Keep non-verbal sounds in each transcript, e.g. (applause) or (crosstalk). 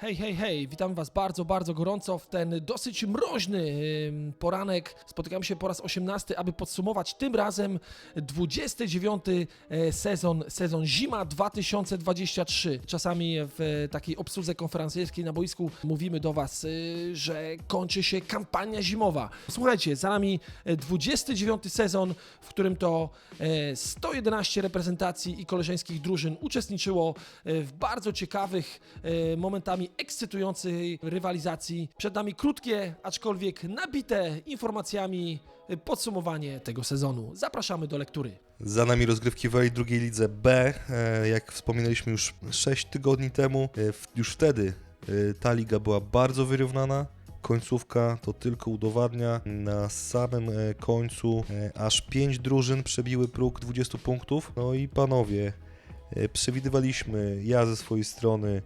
Hej, hej, hej, witam Was bardzo, bardzo gorąco w ten dosyć mroźny poranek. Spotykamy się po raz 18, aby podsumować tym razem 29 e, sezon, sezon zima 2023. Czasami w takiej obsłudze konferencjerskiej na boisku mówimy do Was, y, że kończy się kampania zimowa. Słuchajcie, za nami e, 29 sezon, w którym to e, 111 reprezentacji i koleżeńskich drużyn uczestniczyło e, w bardzo ciekawych, e, momentami ekscytującej rywalizacji. Przed nami krótkie, aczkolwiek nabite informacjami e, podsumowanie tego sezonu. Zapraszamy do lektury. Za nami rozgrywki w drugiej lidze B. E, Jak wspominaliśmy już 6 tygodni temu, e, już wtedy ta liga była bardzo wyrównana. Końcówka to tylko udowadnia. Na samym końcu aż 5 drużyn przebiły próg 20 punktów. No i panowie, przewidywaliśmy ja ze swojej strony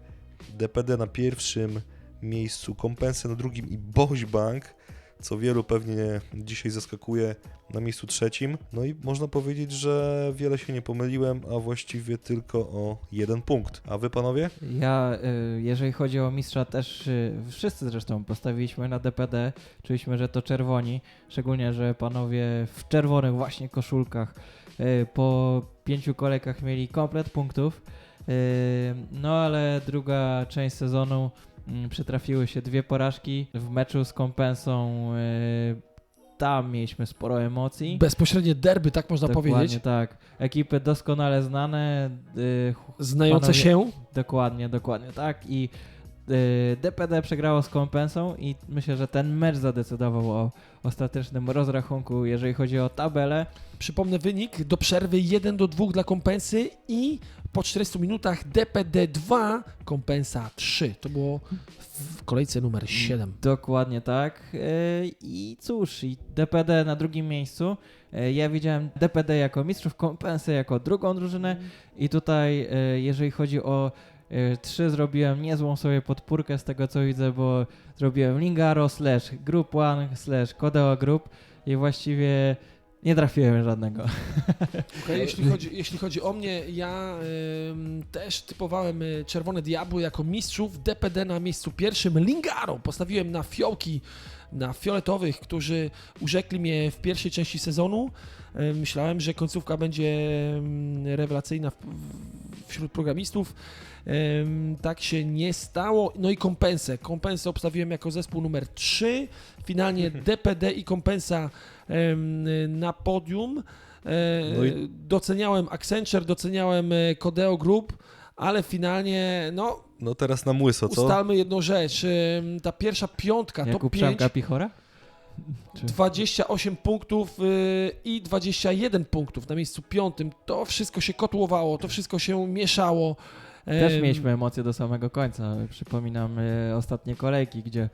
DPD na pierwszym miejscu, Kompensę na drugim i Boś Bank, co wielu pewnie dzisiaj zaskakuje na miejscu trzecim. No i można powiedzieć, że wiele się nie pomyliłem, a właściwie tylko o jeden punkt. A wy panowie? Ja, y, jeżeli chodzi o mistrza, też y, wszyscy zresztą postawiliśmy na DPD. Czuliśmy, że to czerwoni, szczególnie, że panowie w czerwonych właśnie koszulkach y, po pięciu kolejkach mieli komplet punktów. Y, No ale druga część sezonu mm, przytrafiły się dwie porażki w meczu z kompensą. y, Tam mieliśmy sporo emocji. Bezpośrednie derby, tak można Dokładnie powiedzieć. tak. Ekipy doskonale znane, y, Znające Panowie- się. Dokładnie, dokładnie tak. I DPD przegrało z kompensą i myślę, że ten mecz zadecydował o ostatecznym rozrachunku, jeżeli chodzi o tabelę. Przypomnę wynik do przerwy 1 do 2 dla kompensy i po 40 minutach DPD 2, kompensa 3. To było w kolejce numer 7. Dokładnie tak. Y, I cóż, i DPD na drugim miejscu. Y, Ja widziałem DPD jako mistrzów, kompensę jako drugą drużynę i tutaj, y, jeżeli chodzi o y, trzy, zrobiłem niezłą sobie podpórkę z tego co widzę, bo zrobiłem Lingaro slash Group One slash Kodeo Group i właściwie nie trafiłem żadnego. (laughs) Okej, jeśli, chodzi, jeśli chodzi o mnie, ja ym, też typowałem y, Czerwone Diabły jako mistrzów, DPD na miejscu pierwszym, Lingaro postawiłem na fiołki, na fioletowych, którzy urzekli mnie w pierwszej części sezonu. Y, Myślałem, że końcówka będzie rewelacyjna w, w- wśród programistów. Tak się nie stało. No i kompensę. Kompensę obstawiłem jako zespół numer 3. Finalnie DPD i kompensa na podium. E, No i- Doceniałem Accenture, doceniałem e, Codeo Group, ale finalnie, no, No teraz nam łyso, co? ustalmy jedną rzecz. Ta pierwsza piątka, Jakub 5, Przemka Pichora? (laughs) Czy- 28 punktów y, i 21 punktów na miejscu piątym. To wszystko się kotłowało, to wszystko się mieszało. Też mieliśmy emocje do samego końca. Przypominam e, ostatnie kolejki, gdzie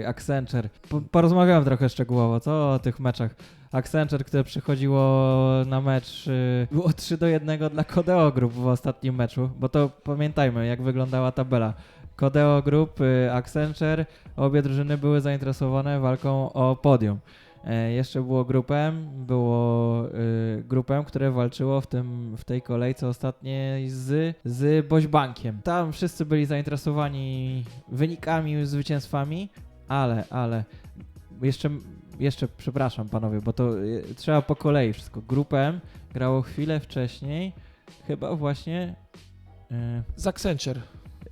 e, Accenture. Po, porozmawiałem trochę szczegółowo, co o tych meczach. Accenture, które przychodziło na mecz, e, było (laughs) 3 do 1 dla Codeo Group w ostatnim meczu, bo to pamiętajmy, jak wyglądała tabela. Codeo Group, Accenture, obie drużyny były zainteresowane walką o podium. E, jeszcze było grupem, było y, grupem, które walczyło w, tym, w tej kolejce ostatniej z, z Bośbankiem. Tam wszyscy byli zainteresowani wynikami, zwycięstwami, ale, ale jeszcze, jeszcze przepraszam panowie, bo to y, trzeba po kolei wszystko. Grupem grało chwilę wcześniej, chyba właśnie y, Z Accenture.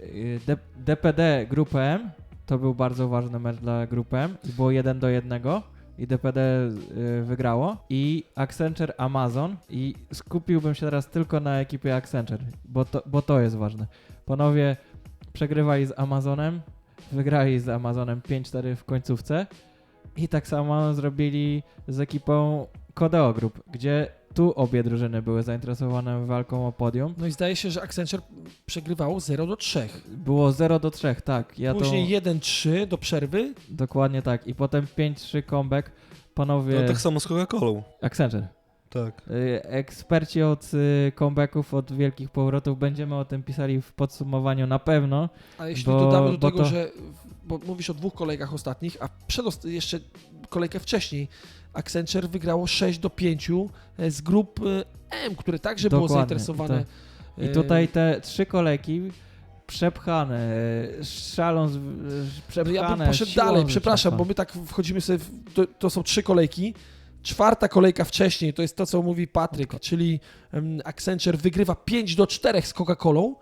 y, D- DPD grupem to był bardzo ważny mecz dla grupem i było 1 do 1 i DPD y, wygrało. I Accenture Amazon. I skupiłbym się teraz tylko na ekipie Accenture, bo to, bo to jest ważne. Panowie przegrywali z Amazonem, wygrali z Amazonem 5-4 w końcówce. I tak samo zrobili z ekipą Codeo Group, gdzie tu obie drużyny były zainteresowane walką o podium. No i zdaje się, że Accenture przegrywało 0 do 3. Było 0 do 3, tak. Ja to... Później 1-3 do przerwy. Dokładnie tak. I potem 5-3 comeback. Panowie, No tak samo z Coca-Colą. Accenture. Tak. Y, Eksperci od y, comebacków, od wielkich powrotów, będziemy o tym pisali w podsumowaniu na pewno. A jeśli Bo- dodamy do tego, to- że bo mówisz o dwóch kolejkach ostatnich, a przedost- jeszcze kolejkę wcześniej Accenture wygrało 6 do 5 z grup e, M, które także było Dokładnie, zainteresowane. I tutaj te trzy kolejki przepchane, e, szalą, z- e, No przepchane. ja bym poszedł dalej, przepraszam, bo my tak wchodzimy sobie, w, to, to są trzy kolejki. Czwarta kolejka wcześniej, to jest to, co mówi Patryk, czyli Accenture wygrywa 5 do 4 z Coca-Colą,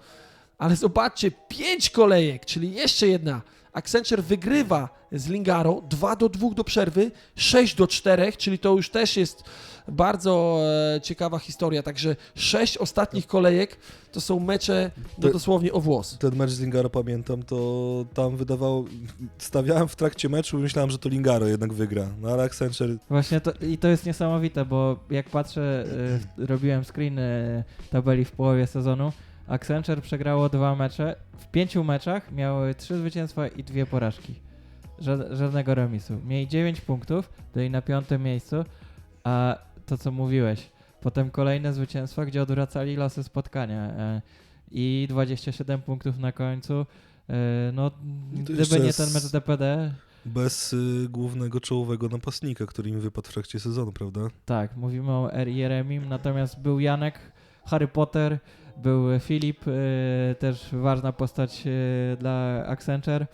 ale zobaczcie, 5 kolejek, czyli jeszcze jedna. Accenture wygrywa z Lingaro 2 do 2 do przerwy, 6 do 4, czyli to już też jest bardzo e, ciekawa historia. Także 6 ostatnich kolejek to są mecze no, To- dosłownie o włos. Ten mecz z Lingaro pamiętam, to tam wydawało... Stawiałem w trakcie meczu i myślałem, że to Lingaro jednak wygra. No ale Accenture... Właśnie to, i to jest niesamowite, bo jak patrzę, y, robiłem screen y, tabeli w połowie sezonu, Accenture przegrało dwa mecze, w pięciu meczach miały trzy zwycięstwa i dwie porażki. Ża- żadnego remisu. Mieli 9 punktów, byli na piątym miejscu, a to co mówiłeś, potem kolejne zwycięstwa, gdzie odwracali losy spotkania e, i 27 punktów na końcu. E, no, to gdyby nie ten mecz DPD, Bez y, głównego czołowego napastnika, który im wypadł w trakcie sezonu, prawda? Tak, mówimy o Jeremim, natomiast był Janek, Harry Potter, był Filip, y, też ważna postać y, dla Accenture.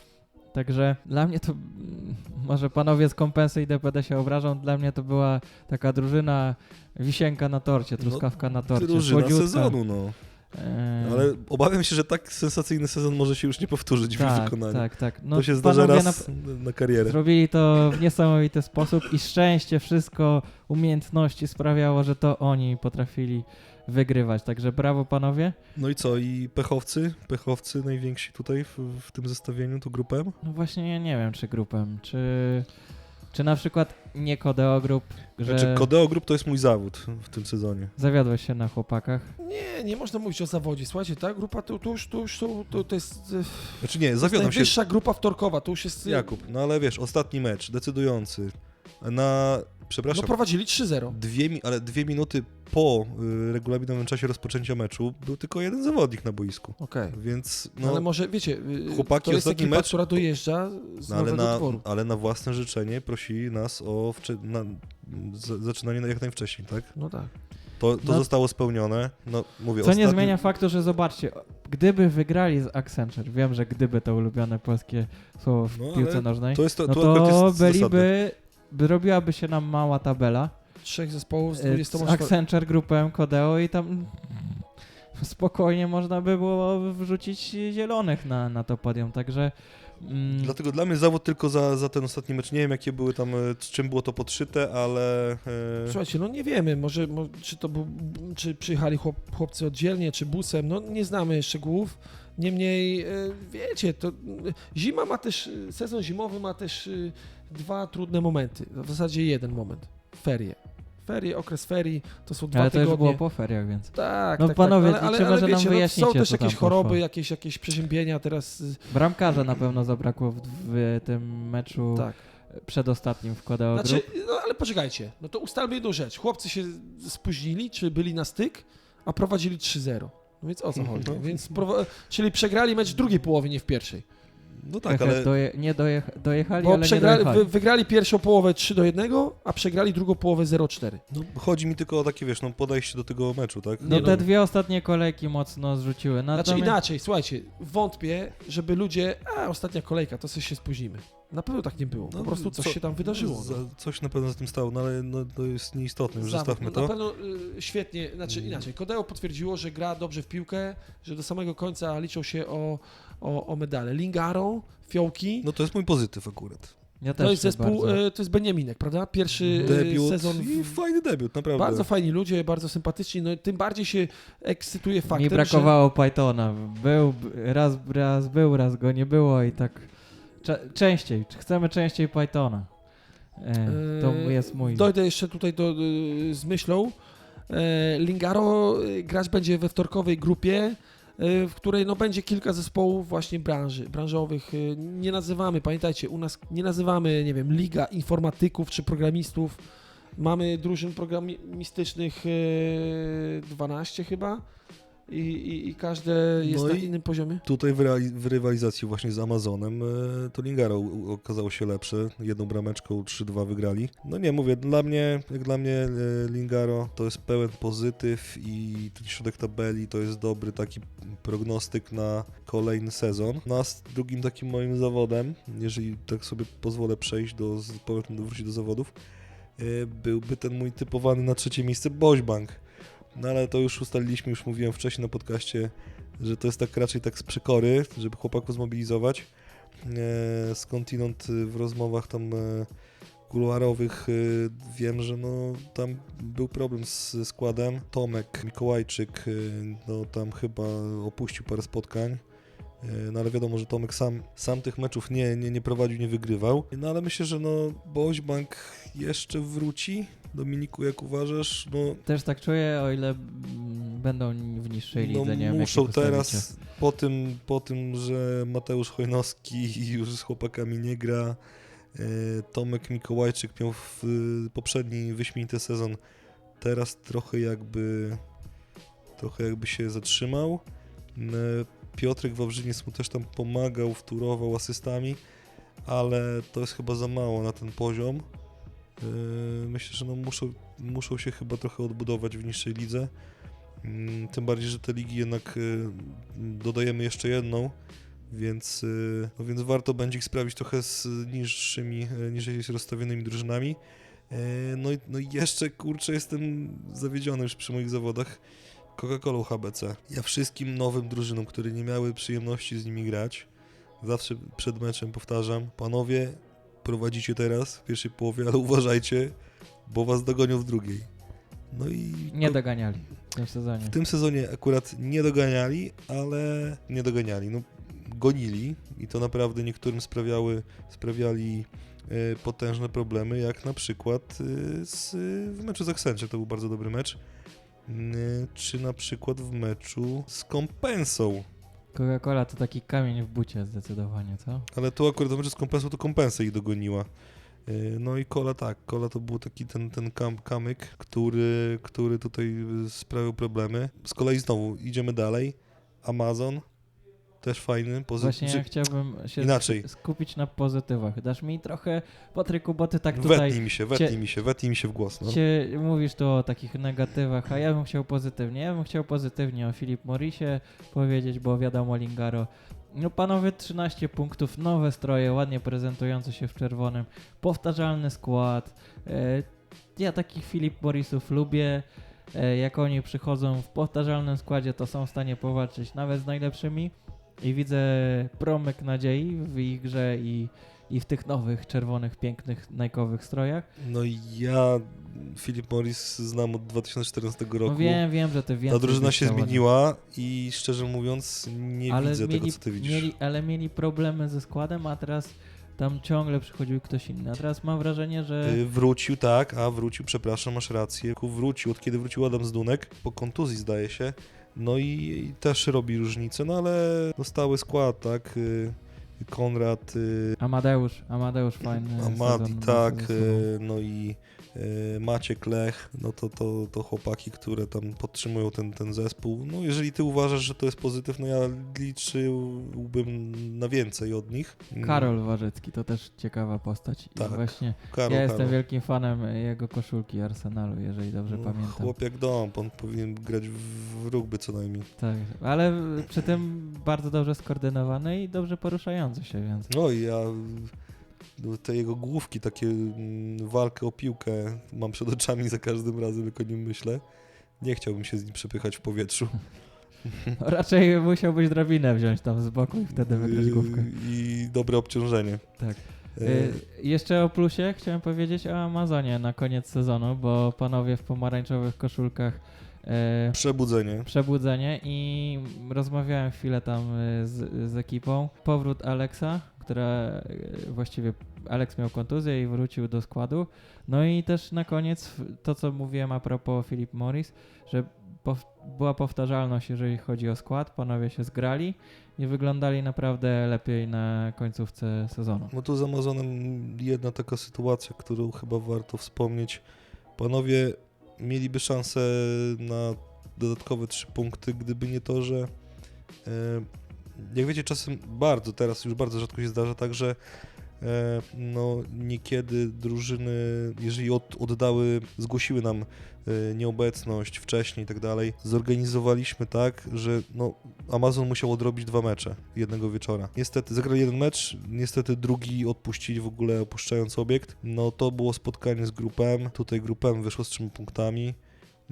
Także dla mnie to, mm, może panowie z kompensy i DPD się obrażą, dla mnie to była taka drużyna wisienka na torcie, truskawka na torcie. Drużyna słodziutka. sezonu, no. E, Ale obawiam się, że tak sensacyjny sezon może się już nie powtórzyć w tak, wykonaniu. tak, tak. No, to się zdarza raz na, na karierę. Zrobili to w niesamowity sposób i szczęście, wszystko, umiejętności sprawiało, że to oni potrafili wygrywać. Także brawo panowie. No i co, i pechowcy? Pechowcy najwięksi tutaj w, w tym zestawieniu, tu grupem? No właśnie ja nie wiem, czy grupem, czy, czy na przykład nie Kodeo Group, że Znaczy, Kodeo Group to jest mój zawód w tym sezonie. zawiodłeś się na chłopakach. Nie, nie można mówić o zawodzie. Słuchajcie, ta grupa to, to już, to, już to, to, to jest, e, Znaczy nie, to jest zawiodam się, najwyższa grupa wtorkowa. To już jest. e, Jakub, no ale wiesz, ostatni mecz, decydujący. Na, No przepraszam, prowadzili 3-0. dwie, ale dwie minuty po y, regulaminowym czasie rozpoczęcia meczu był tylko jeden zawodnik na boisku. Okej. Więc No, no, ale może wiecie, y, chłopaki, to jest ostatni ekipa, mecz- która dojeżdża z no ale, na, dworu. ale na własne życzenie prosili nas o na, z, zaczynanie jak najwcześniej, tak? No tak. To, to No. zostało spełnione. No, mówię, Co nie ostatni- zmienia faktu, że zobaczcie, gdyby wygrali z Accenture, wiem, że gdyby to ulubione polskie słowo w No, piłce nożnej, To jest to, no to, byliby, by robiłaby się nam mała tabela, Trzech zespołów z E, 20 z Accenture, grupę Kodeo i tam spokojnie można by było wrzucić zielonych na, na to podium, także mm, Dlatego dla mnie zawód tylko za, za ten ostatni mecz. Nie wiem, jakie były tam, e, z czym było to podszyte, ale... E, Słuchajcie, no nie wiemy, może, mo- czy to był, czy przyjechali chłop, chłopcy oddzielnie, czy busem, no nie znamy szczegółów. Niemniej, e, wiecie, to e, zima ma też, e, sezon zimowy ma też dwa trudne momenty. W zasadzie jeden moment. Ferie. Ferie, okres ferii, to są dwa ale to już tygodnie. było po feriach, więc Tak, No tak, panowie, tak. Ale, liczymy, ale że nam wiecie, no, wyjaśnicie, są też jakieś choroby, poszło. jakieś, jakieś przeziębienia teraz. bramkarza na pewno zabrakło w, w tym meczu Tak. przedostatnim w Kodeo Znaczy, no ale poczekajcie, no to ustalmy jedną rzecz. Chłopcy się spóźnili, czy byli na styk, a prowadzili 3-0. No więc o co chodzi? (laughs) Więc prowa- czyli przegrali mecz w drugiej połowie, nie w pierwszej. No tak, ale... doje, nie dojecha, dojechali, Bo ale przegrali, nie wy, dojechali. wygrali pierwszą połowę 3 do 1, a przegrali drugą połowę 0-4. No, chodzi mi tylko o takie, wiesz, no, podejście do tego meczu, tak? No Nie, te no. dwie ostatnie kolejki mocno zrzuciły. Znaczy Natomiast, inaczej, słuchajcie, wątpię, żeby ludzie, a ostatnia kolejka, to coś się spóźnimy. Na pewno tak nie było, po No, prostu coś co- się tam wydarzyło. Za, no. coś na pewno za tym stało, no ale no, to jest nieistotne, już Zawód. zostawmy No, Na to. pewno y, świetnie, znaczy Mm. inaczej, Kodeo potwierdziło, że gra dobrze w piłkę, że do samego końca liczą się o, o, o medale. Lingaro, Fiołki, No to jest mój pozytyw akurat. ja też to jest zespół, bardzo. y, to jest Beniaminek, prawda? Pierwszy y, Debiut sezon. i W, fajny debiut, naprawdę. bardzo fajni ludzie, bardzo sympatyczni, no tym bardziej się ekscytuje faktem, Mi brakowało Pythona. Był, raz, raz był, raz go nie było i tak częściej. Chcemy częściej Pythona? E, to E, jest mój. że... Dojdę jeszcze tutaj do, z myślą. E, Lingaro grać będzie we wtorkowej grupie, w której no, będzie kilka zespołów właśnie branży, branżowych. y, Nie nazywamy, pamiętajcie, u nas nie nazywamy, nie wiem, liga informatyków czy programistów. Mamy drużyn programistycznych y, 12 chyba i, i, i każde jest No na innym poziomie. Tutaj w, w rywalizacji właśnie z Amazonem e, to Lingaro okazało się lepsze. Jedną brameczką 3-2 wygrali. No nie, mówię, dla mnie, jak dla mnie e, Lingaro to jest pełen pozytyw i ten środek tabeli to jest dobry taki prognostyk na kolejny sezon. No a z drugim takim moim zawodem, jeżeli tak sobie pozwolę przejść do, powrotem do, wrócić do zawodów, e, byłby ten mój typowany na trzecie miejsce Bośbank. No ale to już ustaliliśmy, już mówiłem wcześniej na podcaście, że to jest tak raczej tak z przekory, żeby chłopaków zmobilizować. E, skądinąd w rozmowach tam e, kuluarowych e, wiem, że no tam był problem z składem. Tomek Mikołajczyk, e, no tam chyba opuścił parę spotkań. E, No ale wiadomo, że Tomek sam, sam tych meczów nie, nie, nie prowadził, nie wygrywał. No ale myślę, że no Bośbank jeszcze wróci. Dominiku, jak uważasz? No Też tak czuję, o ile będą w niższej no, lidze, nie wiem, muszą teraz, po tym, po tym, że Mateusz Chojnowski (laughs) już z chłopakami nie gra, e, Tomek Mikołajczyk miał w poprzedni wyśmienity sezon, teraz trochę jakby trochę jakby się zatrzymał. E, Piotrek Wawrzyniec mu też tam pomagał, wturował asystami, ale to jest chyba za mało na ten poziom. E, Myślę, że no muszą, muszą się chyba trochę odbudować w niższej lidze. Mm, Tym bardziej, że te ligi jednak y, dodajemy jeszcze jedną, więc, y, no więc warto będzie ich sprawić trochę z niższymi, niżej rozstawionymi drużynami. No i, no jeszcze, kurczę, jestem zawiedziony już przy moich zawodach Coca-Colą HBC. Ja wszystkim nowym drużynom, które nie miały przyjemności z nimi grać, zawsze przed meczem powtarzam, panowie, prowadzicie teraz w pierwszej połowie, ale uważajcie, bo was dogonią w drugiej. No i Nie doganiali w tym sezonie. w tym sezonie akurat nie doganiali, ale nie doganiali. No, gonili i to naprawdę niektórym sprawiały, sprawiali e, potężne problemy, jak na przykład e, z, w meczu z Accenture, to był bardzo dobry mecz, Mm, e, czy na przykład w meczu z Kompensą. Coca-Cola to taki kamień w bucie zdecydowanie, co? Ale tu akurat meczu z Kompensą to Kompensa ich dogoniła. E, No i Kola tak, Kola to był taki ten, ten kam, kamyk, który, który tutaj sprawiał problemy. Z kolei znowu idziemy dalej. Amazon, też fajny, Właśnie pozytywny. chciałbym się inaczej. skupić na pozytywach. Dasz mi trochę, Patryku, bo ty tak tutaj Wetnij mi się, wetnij mi się, wetnij mi się w głos. No. Cię, mówisz tu o takich negatywach, a ja bym chciał pozytywnie. Ja bym chciał pozytywnie o Filip Morisie powiedzieć, bo wiadomo Lingaro. No panowie 13 punktów, nowe stroje, ładnie prezentujące się w czerwonym, powtarzalny skład. E, ja takich Filip Morisów lubię. E, jak oni przychodzą w powtarzalnym składzie, to są w stanie powalczyć nawet z najlepszymi. I widzę promyk nadziei w ich grze i, i w tych nowych, czerwonych, pięknych, najkowych strojach. no i ja Filip Morris znam od 2014 roku. No wiem, wiem, że ty więcej Ta drużyna się zmieniła i szczerze mówiąc nie ale widzę mieli, tego, co ty widzisz. Mieli, ale mieli problemy ze składem, a teraz tam ciągle przychodził ktoś inny. A teraz mam wrażenie, że Y, Wrócił, tak, a wrócił, przepraszam, masz rację. Wrócił, od kiedy wrócił Adam Zdunek, po kontuzji zdaje się. No i, i też robi różnicę, no ale no stały skład, tak. y, Konrad, y, Amadeusz, Amadeusz fajny Amadi, sezon tak, y, no i Maciek Lech, no to, to, to chłopaki, które tam podtrzymują ten, ten zespół. No jeżeli ty uważasz, że to jest pozytyw, no ja liczyłbym na więcej od nich. Mm, Karol Warzycki to też ciekawa postać. Tak, I właśnie Karol, ja jestem Karol. wielkim fanem jego koszulki Arsenalu, jeżeli dobrze No, pamiętam. Chłop jak dom, on powinien grać w, rugby co najmniej. Tak, ale przy tym bardzo dobrze skoordynowany i dobrze poruszający się, więc No i ja te jego główki, takie mm, walkę o piłkę mam przed oczami za każdym razem, jak o nim myślę. Nie chciałbym się z nim przepychać w powietrzu. (laughs) raczej musiałbyś drabinę wziąć tam z boku i wtedy wygrać główkę. Yy, I dobre obciążenie. Tak. E, Y, jeszcze o plusie chciałem powiedzieć o Amazonie na koniec sezonu, bo panowie w pomarańczowych koszulkach Przebudzenie. przebudzenie i rozmawiałem chwilę tam y, z, z ekipą. Powrót Alexa, która y, właściwie Alex miał kontuzję i wrócił do składu. No i też na koniec to, co mówiłem a propos Philip Morris, że pow- była powtarzalność, jeżeli chodzi o skład. Panowie się zgrali i wyglądali naprawdę lepiej na końcówce sezonu. No tu z Amazonem jedna taka sytuacja, którą chyba warto wspomnieć. Panowie mieliby szansę na dodatkowe trzy punkty, gdyby nie to, że e, jak wiecie, czasem bardzo, teraz już bardzo rzadko się zdarza tak, że no niekiedy drużyny, jeżeli od, oddały, zgłosiły nam e, nieobecność wcześniej i tak dalej, zorganizowaliśmy tak, że no Amazon musiał odrobić dwa mecze jednego wieczora. Niestety, zagrali jeden mecz, niestety drugi odpuścili w ogóle opuszczając obiekt. No to było spotkanie z grupem, tutaj grupem wyszło z trzema punktami.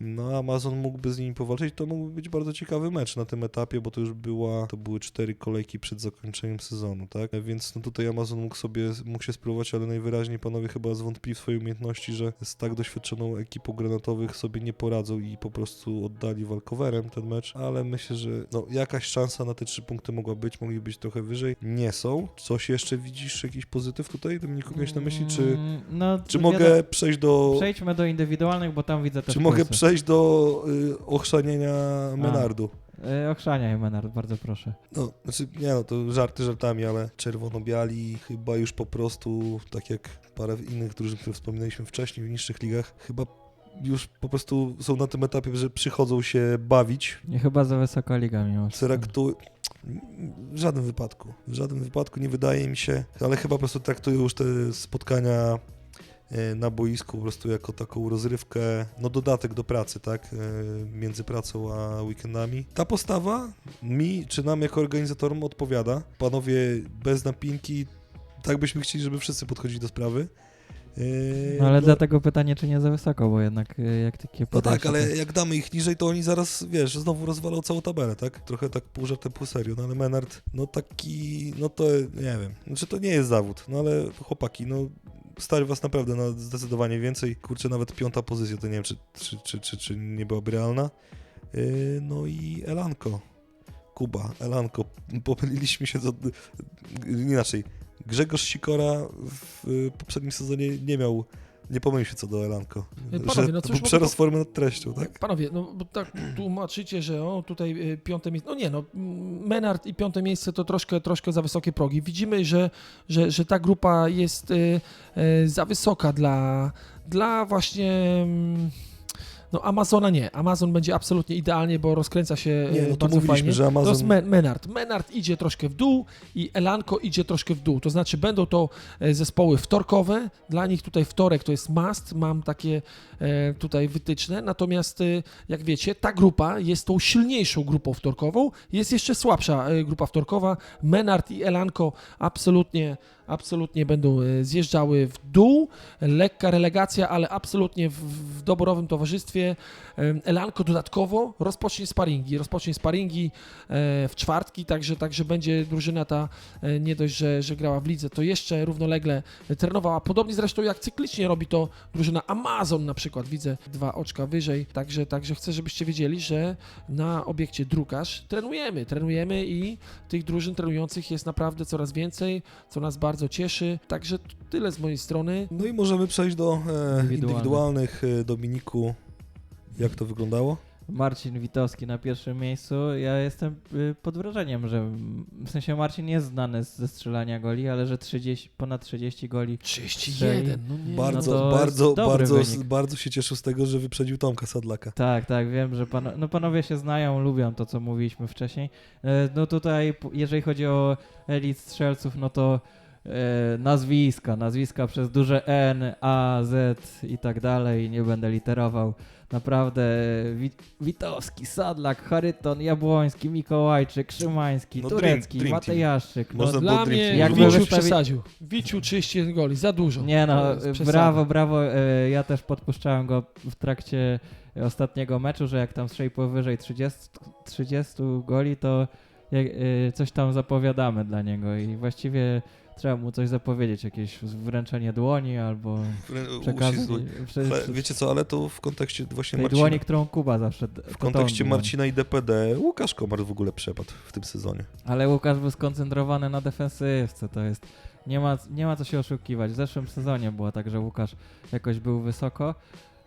No, Amazon mógłby z nimi powalczyć, to mógłby być bardzo ciekawy mecz na tym etapie, bo to już była, to były cztery kolejki przed zakończeniem sezonu, tak? Więc no tutaj Amazon mógł sobie, mógł się spróbować, ale najwyraźniej panowie chyba zwątpili w swoje umiejętności, że z tak doświadczoną ekipą granatowych sobie nie poradzą i po prostu oddali walkowerem ten mecz, ale myślę, że no jakaś szansa na te trzy punkty mogła być, mogli być trochę wyżej. Nie są. Coś jeszcze widzisz, jakiś pozytyw tutaj, Dominiku, miałeś na myśli, czy, Mm, No, czy mogę przejść do... Przejdźmy do indywidualnych, bo tam widzę też Czy mogę plusy. Przejść do y, ochrzanienia Menardu? E, Ochrzaniaj, Menard, bardzo proszę. No, znaczy, nie no, to żarty żartami, ale czerwono-biali chyba już po prostu, tak jak parę innych drużyn, które wspominaliśmy wcześniej w niższych ligach, chyba już po prostu są na tym etapie, że przychodzą się bawić. Nie chyba za wysoka liga mimo wszystko. Traktu... W żadnym wypadku. W żadnym wypadku nie wydaje mi się, ale chyba po prostu traktują już te spotkania na boisku po prostu jako taką rozrywkę, no dodatek do pracy, tak, e, między pracą a weekendami. Ta postawa mi, czy nam jako organizatorom odpowiada. Panowie bez napinki, tak byśmy chcieli, żeby wszyscy podchodzili do sprawy. E, No ale no, dlatego pytanie, czy nie za wysoko, bo jednak e, jak takie no tak, ale to- jak damy ich niżej, to oni zaraz, wiesz, znowu rozwalą całą tabelę, tak? Trochę tak pół żartem, pół serio, no ale Menard, no taki, no to nie wiem, znaczy to nie jest zawód, no ale chłopaki, no stary was naprawdę na zdecydowanie więcej, kurczę, nawet piąta pozycja, to nie wiem, czy, czy, czy, czy, czy nie byłaby realna. Yy, no i Elanko, Kuba, Elanko, (laughs) pomyliliśmy się, to, inaczej, Grzegorz Sikora w poprzednim sezonie nie miał, nie pomylił się co do Elanko, Panowie, że no to był mogę przerost formy nad treścią, tak? Panowie, no bo tak tłumaczycie, że o, tutaj y, piąte miejsce. No nie, no mm, Menard i piąte miejsce to troszkę, troszkę za wysokie progi. Widzimy, że, że, że ta grupa jest y, y, za wysoka dla, dla właśnie. No Amazona nie. Amazon będzie absolutnie idealnie, bo rozkręca się Nie, no to mówiliśmy, fajnie. że To jest Amazon... Men- Menard. Menard idzie troszkę w dół i Elanko idzie troszkę w dół. To znaczy będą to e, zespoły wtorkowe. Dla nich tutaj wtorek to jest must. Mam takie e, tutaj wytyczne. Natomiast e, jak wiecie, ta grupa jest tą silniejszą grupą wtorkową. Jest jeszcze słabsza grupa wtorkowa. Menard i Elanko absolutnie absolutnie będą e, zjeżdżały w dół. Lekka relegacja, ale absolutnie w, w doborowym towarzystwie. Elanko dodatkowo rozpocznie sparingi. Rozpocznie sparingi e, w czwartki, także, także będzie drużyna ta e, nie dość, że, że grała w lidze, to jeszcze równolegle trenowała. Podobnie zresztą jak cyklicznie robi to drużyna Amazon na przykład. Widzę dwa oczka wyżej, także, także chcę, żebyście wiedzieli, że na obiekcie drukarz trenujemy. Trenujemy i tych drużyn trenujących jest naprawdę coraz więcej, co nas bardzo cieszy. Także tyle z mojej strony. No i możemy przejść do e, Indywidualnych. indywidualnych. E, Dominiku, jak to wyglądało? Marcin Witowski na pierwszym miejscu. Ja jestem y, pod wrażeniem, że w sensie Marcin jest znany z- ze strzelania goli, ale że 30, ponad 30 goli 31, no nie. Bardzo, jest bardzo, bardzo, wynik. bardzo się cieszył z tego, że wyprzedził Tomka Sadlaka. Tak, tak, wiem, że pan, no panowie się znają, lubią to, co mówiliśmy wcześniej. E, No tutaj, jeżeli chodzi o elit strzelców, no to e, nazwiska, nazwiska przez duże N, A, Z i tak dalej, nie będę literował. Naprawdę, e, Wit Witowski, Sadlak, Charyton, Jabłoński, Mikołajczyk, Szymański, No dream- Turecki, dream team. Matejaszczyk. No, Dla Dream mnie Team Jak używać. wy Wiciu wystawi- przesadził. Wiciu 31 goli, za dużo. Nie no, przesada. brawo, brawo. e, Ja też podpuszczałem go w trakcie ostatniego meczu, że jak tam strzeli powyżej 30, 30 goli, to e, coś tam zapowiadamy dla niego i właściwie trzeba mu coś zapowiedzieć, jakieś wręczenie dłoni albo przekazać. Uścisk- Prze, Ale wiecie co, ale to w kontekście właśnie tej Marcina, dłoni, którą Kuba zawsze. w kontekście. Marcina i DPD, Łukasz Komar w ogóle przepadł w tym sezonie. Ale Łukasz był skoncentrowany na defensywce, to jest. Nie ma, nie ma co się oszukiwać. W zeszłym sezonie było tak, że Łukasz jakoś był wysoko,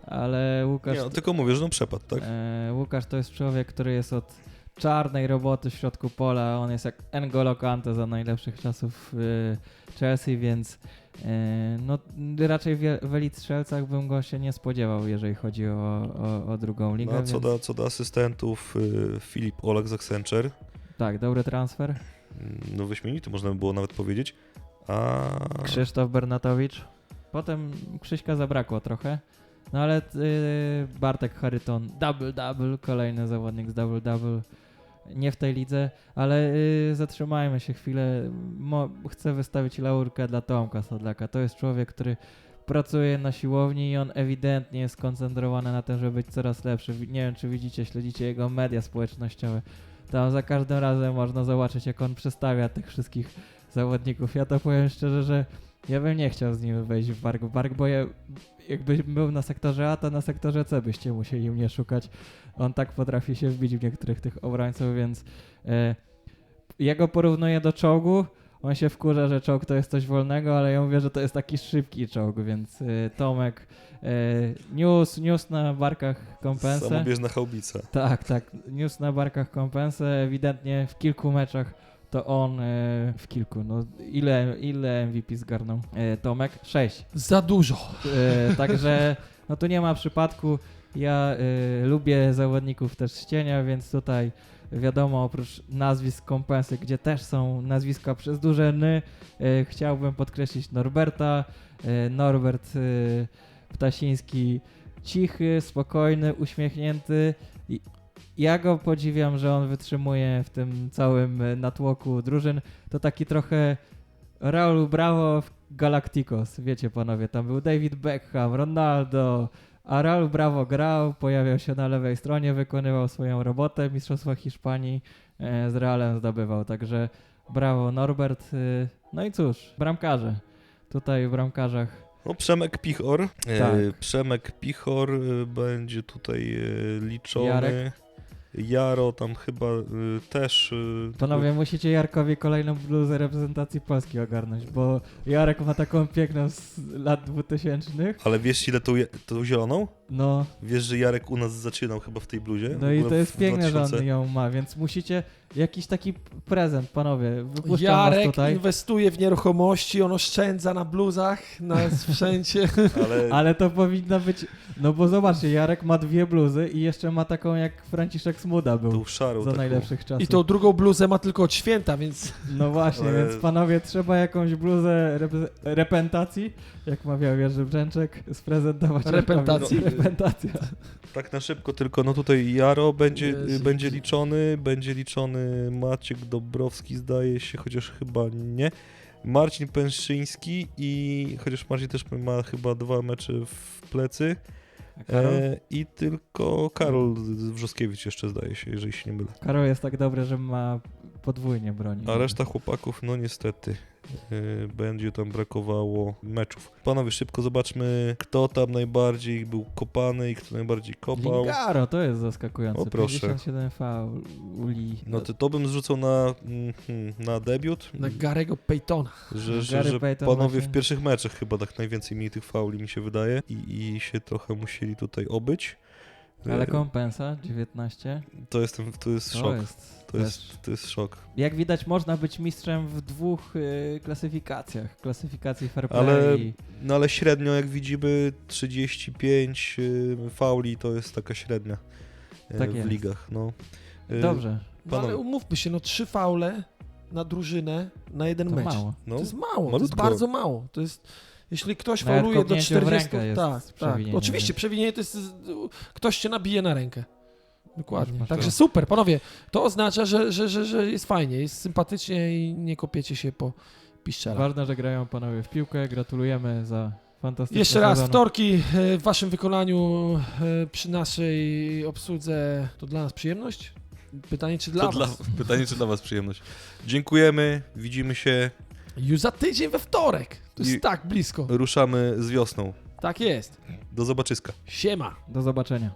ale Łukasz. Nie, no, tylko mówię, że on przepadł, tak? E, Łukasz to jest człowiek, który jest od czarnej roboty w środku pola. On jest jak N'Golo Kante za najlepszych czasów y, Chelsea, więc y, no, raczej w, w elit strzelcach bym go się nie spodziewał, jeżeli chodzi o, o, o drugą ligę. No, a co, więc, do, co do asystentów, y, Filip Olak z Accenture, Tak, dobry transfer. mm, no wyśmienity można by było nawet powiedzieć, a Krzysztof Bernatowicz. Potem Krzyśka zabrakło trochę. No ale y, Bartek Charyton, double-double, kolejny zawodnik z double-double. Nie w tej lidze, ale y, zatrzymajmy się chwilę. Mo, chcę wystawić laurkę dla Tomka Sadlaka. To jest człowiek, który pracuje na siłowni i on ewidentnie jest skoncentrowany na tym, żeby być coraz lepszy. Nie wiem, czy widzicie, śledzicie jego media społecznościowe. Tam za każdym razem można zobaczyć, jak on przedstawia tych wszystkich zawodników. Ja to powiem szczerze, że ja bym nie chciał z nim wejść w bark w bark, bo ja, jakbyś był na sektorze A, to na sektorze C byście musieli mnie szukać. On tak potrafi się wbić w niektórych tych obrońców, więc e, ja go porównuję do czołgu. On się wkurza, że czołg to jest coś wolnego, ale ja mówię, że to jest taki szybki czołg, więc e, Tomek e, niósł, niósł na barkach kompensę. samobieżna chałbica. Tak, tak. Niósł na barkach kompensę. Ewidentnie w kilku meczach to on e, w kilku. No, ile, ile MVP zgarnął e, Tomek? Sześć. Za dużo. E, także no tu nie ma przypadku. Ja e, lubię zawodników też z cienia, więc tutaj wiadomo, oprócz nazwisk kompensy, gdzie też są nazwiska przez duże ny, e, chciałbym podkreślić Norberta. E, Norbert Ptasiński cichy, spokojny, uśmiechnięty. I ja go podziwiam, że on wytrzymuje w tym całym e, natłoku drużyn. To taki trochę Raul Bravo w Galacticos. Wiecie panowie, tam był David Beckham, Ronaldo, a Raul Bravo grał, pojawiał się na lewej stronie, wykonywał swoją robotę, Mistrzostwa Hiszpanii e, z Realem zdobywał. Także brawo Norbert. y, No i cóż, bramkarze. Tutaj w bramkarzach No Przemek Pichor, e, Tak. Przemek Pichor e, będzie tutaj e, liczony. Jarek. Jaro tam chyba e, też. e, Panowie, musicie Jarkowi kolejną bluzę reprezentacji Polski ogarnąć, bo Jarek ma taką piękną z lat 2000. Ale wiesz ile tą, je- tą zieloną? No, Wiesz, że Jarek u nas zaczynał chyba w tej bluzie? no i to jest piękne, że 2000. on ją ma, więc musicie jakiś taki prezent, panowie. Wypuszczam Jarek tutaj. inwestuje w nieruchomości, on oszczędza na bluzach, na (laughs) sprzęcie. Ale, Ale to powinno być. No bo zobaczcie, Jarek ma dwie bluzy i jeszcze ma taką jak Franciszek Smuda był tą szarą za taką. najlepszych czasów. I tą drugą bluzę ma tylko od święta, więc No właśnie, Ale- więc panowie, trzeba jakąś bluzę rep- repentacji, jak mawiał Jerzy Brzęczek, sprezentować. Repentacji? Jarkowi. Repentacja. Tak na szybko tylko, no tutaj Jaro będzie, Jezu. będzie liczony, będzie liczony Maciek Dobrowski zdaje się, chociaż chyba nie. Marcin Pęszyński i chociaż Marcin też ma chyba dwa mecze w plecy. E, I tylko Karol Wrzoskiewicz jeszcze zdaje się, jeżeli się nie mylę. Karol jest tak dobry, że ma podwójnie broni. A reszta chłopaków, no niestety, e, będzie tam brakowało meczów. Panowie, szybko zobaczmy, kto tam najbardziej był kopany i kto najbardziej kopał. Lingaro, to jest zaskakujące. O, proszę. 57 fauli. No to, to bym zrzucał na, mhm, na debiut, na Garego Paytona. że, że, że Payton panowie właśnie. w pierwszych meczach chyba tak najwięcej mieli tych fauli, mi się wydaje, i, i się trochę musieli tutaj obyć. Ale E, kompensa 19. To jest, ten- to jest To szok. jest, To jest, to jest szok. Jak widać, można być mistrzem w dwóch y, klasyfikacjach. Klasyfikacji fair play Ale-. No ale średnio, jak widzimy, 35 y, fauli to jest taka średnia y, Tak w jest. ligach. No. Y, Dobrze, No ale umówmy się, no trzy faule na drużynę na jeden to mecz. mało. No, To jest mało, to jest malutko. bardzo mało. To jest, jeśli ktoś Nawet fauluje do kopnięcie w 40, rękę jest tak, tak. przewinieniem, Oczywiście, więc- przewinienie to jest, ktoś cię nabije na rękę. Dokładnie. Masz- Także to. super, panowie. To oznacza, że, że, że, że jest fajnie, jest sympatycznie i nie kopiecie się po piszczelach. Ważne, że grają panowie w piłkę. Gratulujemy za fantastyczny Jeszcze raz, sezon. wtorki e, w waszym wykonaniu e, przy naszej obsłudze to dla nas przyjemność? Pytanie, czy dla to was? dla, pytanie, czy dla Was przyjemność. Dziękujemy, widzimy się, Już za tydzień we wtorek. To jest I- tak blisko. ruszamy z wiosną. Tak jest. Do zobaczyska. Siema. Do zobaczenia.